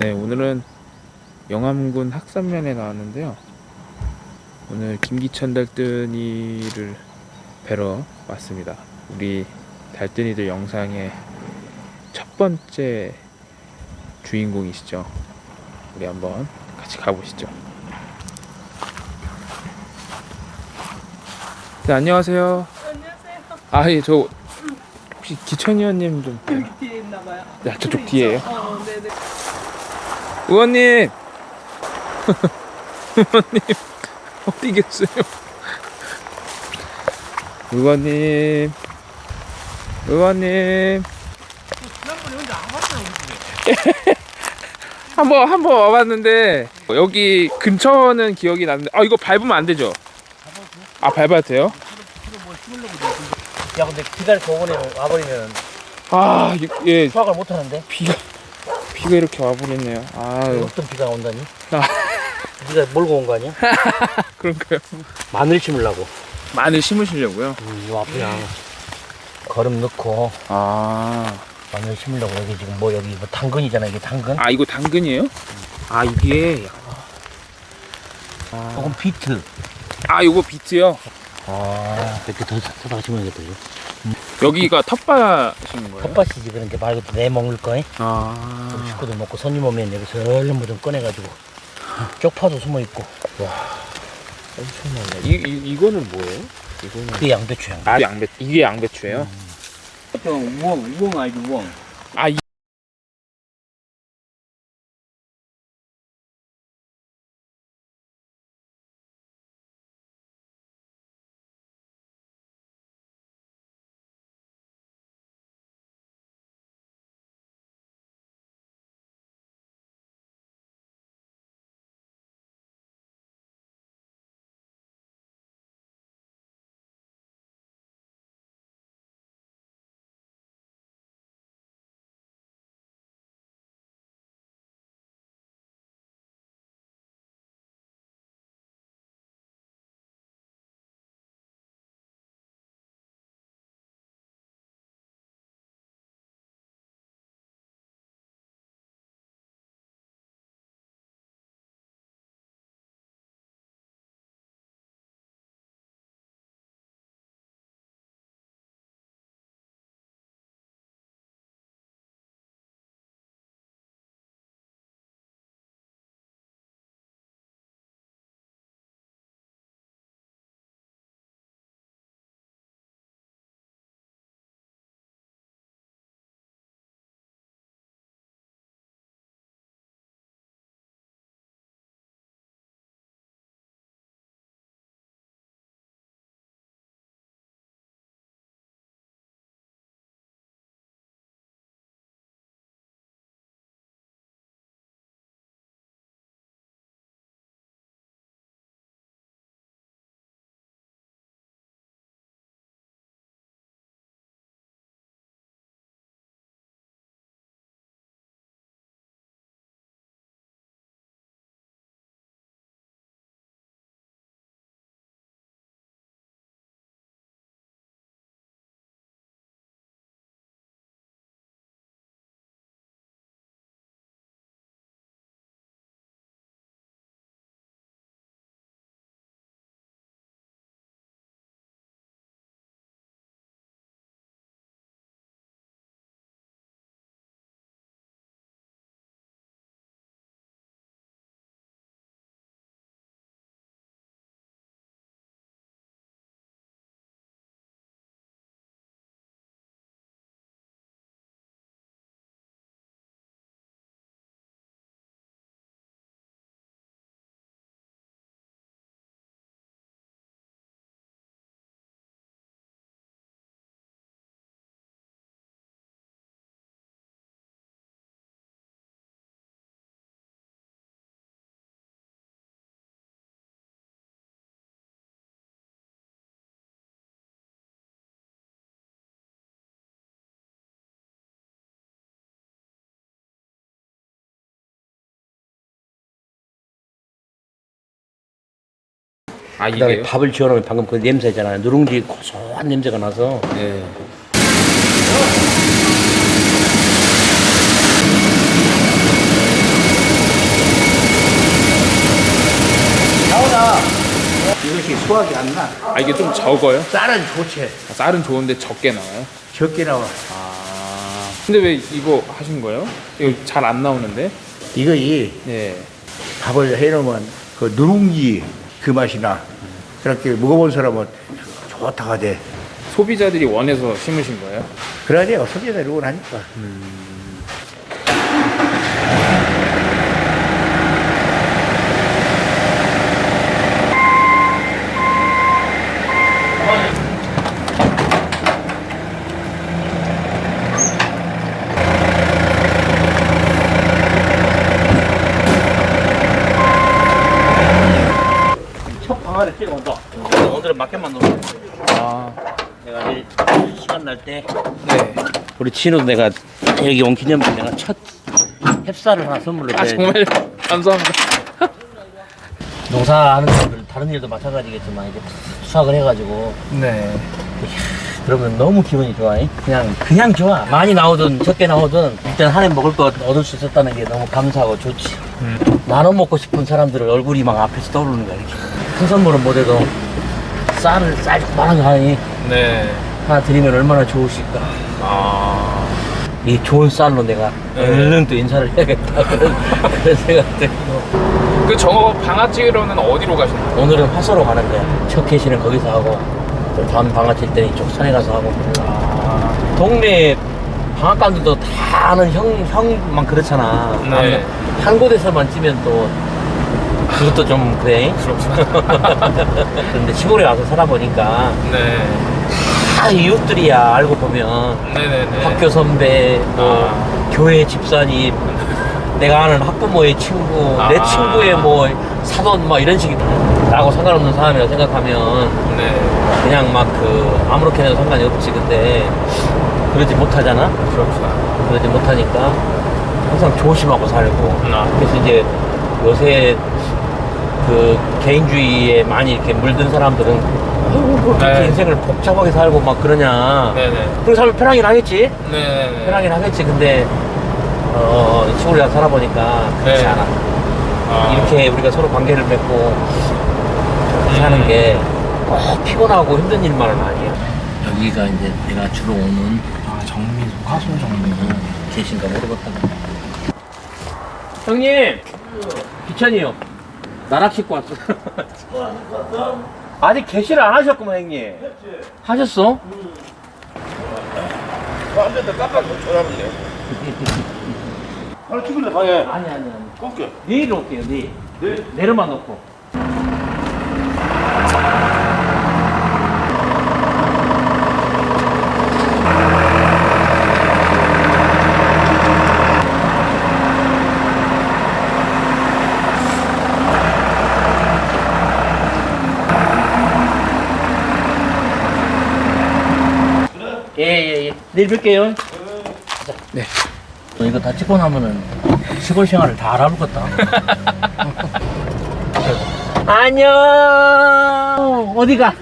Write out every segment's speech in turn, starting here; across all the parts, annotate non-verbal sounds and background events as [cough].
네, 오늘은 영암군 학산면에 나왔는데요. 오늘 김기천 달뜬이를 뵈러 왔습니다. 우리 달뜬이들 영상의 첫 번째 주인공이시죠. 우리 한번 같이 가보시죠. 네, 안녕하세요. 안녕하세요. 아, 예, 저 혹시 기천 의원님 좀. 여기 뒤에 있나 봐요. 네, 저쪽 뒤에요. 어, 네 네. 의원님! [laughs] 의원님, 어디 계세요? 의원님, 의원님. [laughs] 지난번에 혼자 안 집에. 한번, 한 번 와봤는데, 여기 근처는 기억이 나는데, 아, 이거 밟으면 안 되죠? 아, 밟아도 돼요? 야, 근데 기다려 저번에 와버리면 아, 이- 예, 수확을 못 하는데? 비가, 비가 이렇게 와버렸네요. 아유, 어떤 비가 온다니? 아. [laughs] 네가 몰고 온 거 아니야? [laughs] 그런가요? 마늘 심으려고. 마늘 심으시려고요? 음, 요 앞에 그냥 거름 넣고 아, 마늘 심으려고 여기 지금 뭐 여기 뭐 당근이잖아, 이게 당근. 아, 이거 당근이에요? 아, 이게, 아, 조금 비트. 아, 요거 비트요? 아, 이렇게 더 사다가 심어야겠다, 이거. 여기가 텃밭인 거예요? 텃밭이지, 그런 게 말고 내 먹을 거, 잉? 우리 아, 식구들 먹고 손님 오면 여기서 얼른 좀 꺼내가지고 쪽파도 숨어 있고. 엄청나네. 이, 이 이거는 뭐예요? 이거는 그게 양배추 양. 아 양배 이게 양배추예요? 우엉, 우엉 아니지, 우엉. 아 이, 아, 그다음에 이게요? 밥을 지어놓으면 방금 그 냄새 있잖아요. 누룽지 고소한 냄새가 나서 네. 나오나 이것이 수확이 안 나. 아, 이게 좀 적어요? 쌀은 좋지. 아, 쌀은 좋은데 적게 나와요? 적게 나와. 아. 근데 왜 이거 하신 거예요? 이거 잘 안 나오는데? 이거 이 네. 예. 밥을 해놓으면 그 누룽지 그 맛이 나. 그렇게 먹어본 사람은 좋다가 돼. 소비자들이 원해서 심으신 거예요? 그래야 소비자 이러고 하니까. 첫 방아를 찍어 온다. 오늘은 마켓만 놓고. 아 내가 내일 시간 날 때 네. 우리 친구도 내가 여기 온 기념비 내가 첫 햅쌀을 하나 선물로 아. 정말 [laughs] 감사합니다. [laughs] 농사하는 사람들 다른 일도 마찬가지겠지만 이제 수확을 해가지고 네. 그러면 너무 기분이 좋아. 잉? 그냥 그냥 좋아. 많이 나오든 적게 나오든 일단 한 해 먹을 거 얻을 수 있었다는 게 너무 감사하고 좋지. 음. 나눠 먹고 싶은 사람들 얼굴이 막 앞에서 떠오르는 거야 이렇게. 큰 선물은 못해도 쌀을 쌀 조그만한 거 하니 네. 하나 드리면 얼마나 좋으실까. 아. 이 좋은 쌀로 내가 네. 얼른 또 인사를 해야겠다 [laughs] 그런, 그런 생각 들고 그 정어 방아 찍으러는 어디로 가시는 거예요? 오늘은 화소로 가는 거야 첫 개시는 거기서 하고 또 다음 방아 칠 때는 이쪽 산에 가서 하고 아. 동네 방앗간들도 다 아는 형, 형만 그렇잖아 네. 한 곳에서만 찌면 또 그것도 좀 그래 그렇구나. [laughs] 그런데 시골에 와서 살아보니까 네. 다 이웃들이야 알고 보면 네네네. 학교 선배, 뭐 아. 교회 집사님, 내가 아는 학부모의 친구, 내 아. 친구의 뭐 사돈 뭐 이런 식이 나하고 상관없는 사람이라 생각하면 네. 그냥 막 그 아무렇게나 상관이 없지. 근데 그러지 못하잖아. 그렇구나. 그러지 못하니까 항상 조심하고 살고. 아. 그래서 이제 요새 그 개인주의에 많이 이렇게 물든 사람들은 아이고 뭐 이렇게 네. 인생을 복잡하게 살고 막 그러냐. 네네. 그렇게 살면 편하긴 하겠지. 네네네. 편하긴 하겠지. 근데 어, 시골에 가서 살아보니까 그렇지 네. 않아. 아. 이렇게 우리가 서로 관계를 맺고 이렇게 하는 게 꼭 피곤하고 힘든 일만은 아니야. 여기가 이제 내가 주로 오는 아, 정미, 화소 정미. 계신가 모르겠다. 형님, 기천이요. 나락 싣고 왔어. [laughs] 아직 개시를 안 하셨구만 형님. 하셨어? 완전 깜빡 전화했네. 하나 찍을래 방에. 아니 아니 아니. 꺾여. 내일 올게요 내일. 내일? 내일만 놓고. 예예예. 예, 내일 뵐게요. 자. 네. 너 이거 다 찍고 나면은 시골 생활을 다 알아보겠다. [laughs] 안녕. 어디가?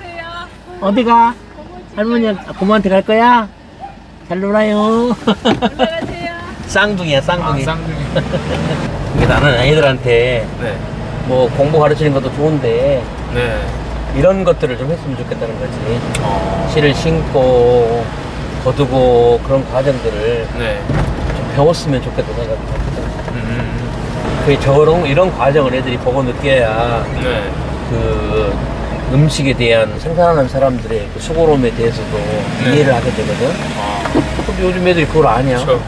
어디가? 할머니 고모한테 갈 거야? 잘 놀아요. [laughs] 쌍둥이야 아, 쌍둥이. 쌍둥이. [laughs] 이게 나는 애들한테 네. 뭐 공부 가르치는 것도 좋은데 네. 이런 것들을 좀 했으면 좋겠다는 거지. 어. 씨를 심고 거두고 그런 과정들을 네. 좀 배웠으면 좋겠다 생각합니다. 음. 그 저런 이런 과정을 애들이 보고 느껴야 네. 그 음식에 대한 생산하는 사람들의 그 수고로움에 대해서도 네. 이해를 하게 되거든. 아. 근데 요즘 애들이 그걸 아냐? 저.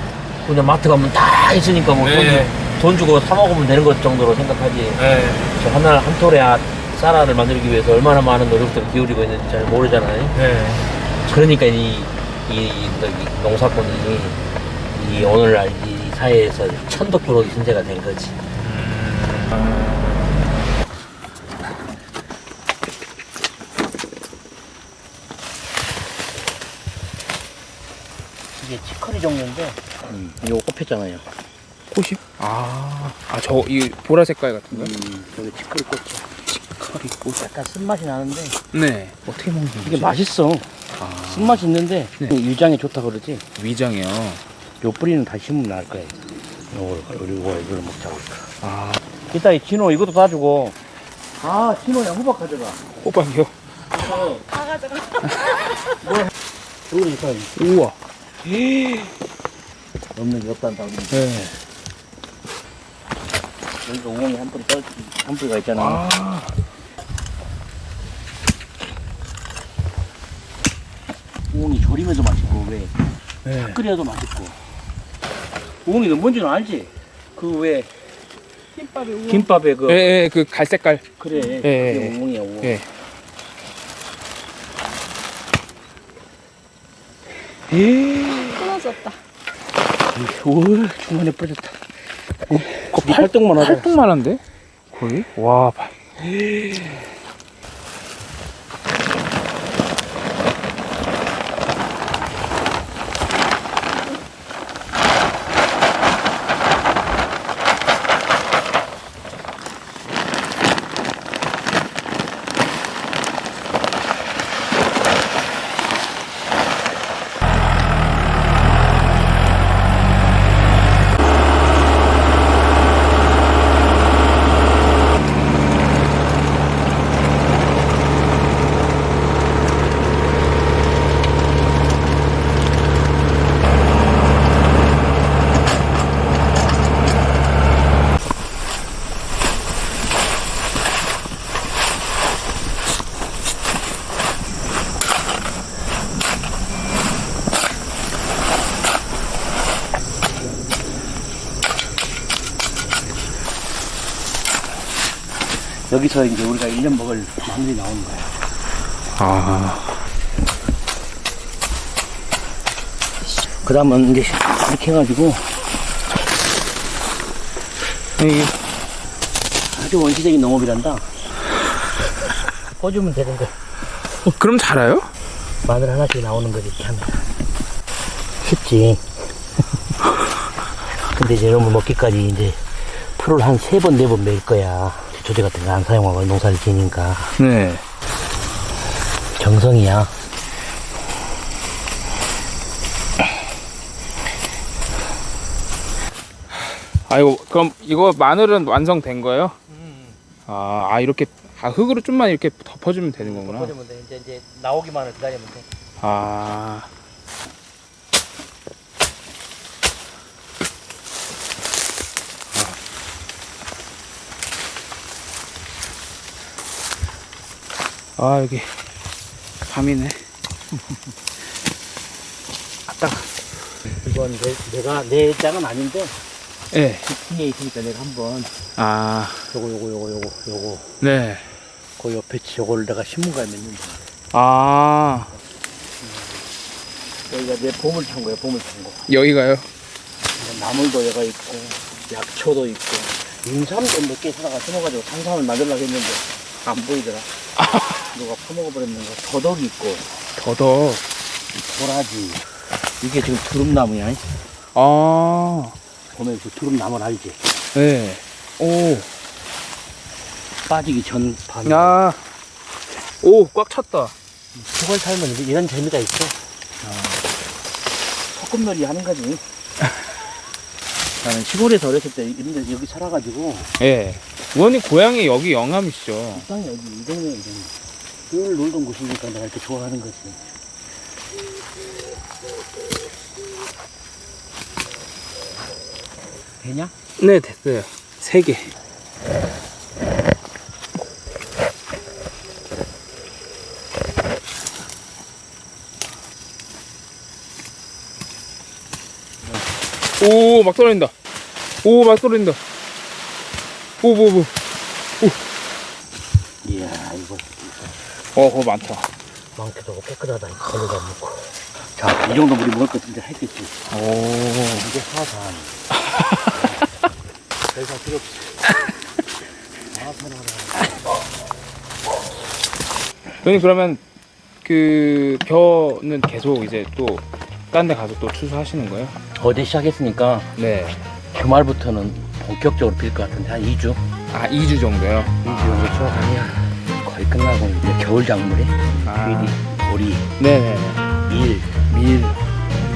그냥 마트 가면 다 있으니까 뭐 네. 돈, 돈 주고 사 먹으면 되는 것 정도로 생각하지. 네. 저 하나 한 톨에 아- 쌀알을 만들기 위해서 얼마나 많은 노력들을 기울이고 있는지 잘 모르잖아요. 네. 그러니까 이, 이, 이 농사꾼이 이 오늘날 이 사회에서 천덕꾸러기 신세가 된 거지. 이게 치커리 종류인데, 이거 꼽혔잖아요. 꽃이? 아. 아, 저, 이 보라 색깔 같은 거? 음, 여기 치커리 꽃이야. 커리 꽃. 약간 쓴맛이 나는데, 네. 어떻게 먹는? 이게 맛있어. 아. 쓴맛이 있는데, 네. 위장에 좋다 그러지. 위장이요. 요 뿌리는 다 심으면 나을 거야. 요걸, 요거, 이걸 먹자고. 아. 이따 이 진호 이것도 다 주고. 아, 진호야, 호박 가져가. 호박이요? 다 가져가. 우리 다 우와. 없는 게 없단다. 우리. 네. 여기가 우엉이 한 뿌리 떨, 한 뿌리가 있잖아. 아. 우엉이 조림해도 맛있고, 왜? 네. 끓여도 맛있고. 우엉이는 뭔지는 알지? 그 왜, 김밥에 우엉. 김밥에 그, 예, 예, 그 갈색깔. 그래. 예, 그게 예. 우엉이야, 우엉. 예. 예. 끊어졌다. 오, 중간에 빠졌다. 그네 활동만 하자. 활동만 한데? 거의? 와, 봐. 여기서 이제 우리가 1년 먹을 마늘이 나오는 거야. 아. 그 다음은 이제 이렇게 해가지고 이게 아주 원시적인 농업이란다. 꽂으면 되는 거야. 그럼 잘아요? 마늘 하나씩 나오는 거지, 이렇게 하면. 쉽지. [laughs] 근데 이제 여러분 먹기까지 이제 풀을 한 세 번, 네 번 매일 거야. 조제 같은 거 안 사용하고 농사를 지니까. 네. 정성이야. 아이고, 그럼 이거 마늘은 완성된 거예요? 아, 아 이렇게 아, 흙으로 좀만 이렇게 덮어주면 되는 거구나. 꽂으면 돼. 이제, 이제 나오기만을 기다리면 돼. 아. 아, 여기 밤이네. 이건 내, 내가, 내 짝은 아닌데, 예. 그 뒤에 있으니까 내가 한번, 아, 요거, 요거, 요거, 요거, 요거, 네. 그 옆에 요거를 내가 신문가에 맺는다. 아, 여기가 내 보물 창고야, 보물 창고. 여기가요? 나물도 여가 있고, 약초도 있고, 인삼도 몇 개 사다가 심어가지고 산삼을 만들려고 했는데, 안 보이더라. [laughs] 누가 파먹어버렸는 거. 더덕이 있고, 더덕. 도라지. 이게 지금 두릅나무야. 아, 보면 그 두릅나무 알지? 네. 오, 빠지기 전 반. 야. 오, 꽉 찼다. 저걸 살면 이런 재미가 있어. 소꿉놀이 하는 거지. [laughs] 나는 시골에서 어렸을 때 이런 데 여기 살아가지고 예. 의원님 고향이 여기 영암이시죠? 땅이 여기 이 동네에 이제 늘 놀던 곳이니까 내가 이렇게 좋아하는 거지. 되냐? 네, 됐어요. 세 개. 오, 막 떨어진다. 오, 막 떨어진다. 오, 뭐, 뭐. 이야 이거 어, 그거 많다. 많게도 깨끗하다. 걸려도 안 먹고. 자, 이 정도 물이 먹을 것 같은데 했겠지. 오. 이게 하산. [laughs] 더 이상 필요 없어. 형님, 그러면 그 벼는 계속 이제 또 딴 데 가서 또 추수하시는 거예요? 어제 시작했으니까 네. 주말부터는 본격적으로 필 것 같은데 한 2주? 아, 2주 정도요? 2주 정도 끝나고 이제 겨울 작물에 아. 미리, 보리, 네네네. 밀, 밀.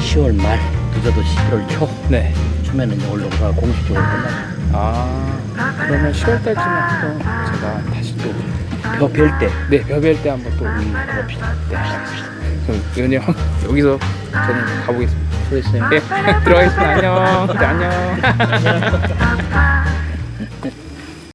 10월 말, 늦어도 11월 초 네. 초면은 이제 올라오가 공식적으로 끝나요. 아, 그러면 10월 달쯤에 한번 제가 다시 또 벼벨 때. 네, 벼벨 때 한번 또 음, 그럽시다. 네, 그럼 연이 형 여기서 저는 가보겠습니다. 수고했어요. 예, [laughs] 들어가겠습니다. 안녕. 네, 안녕. [laughs]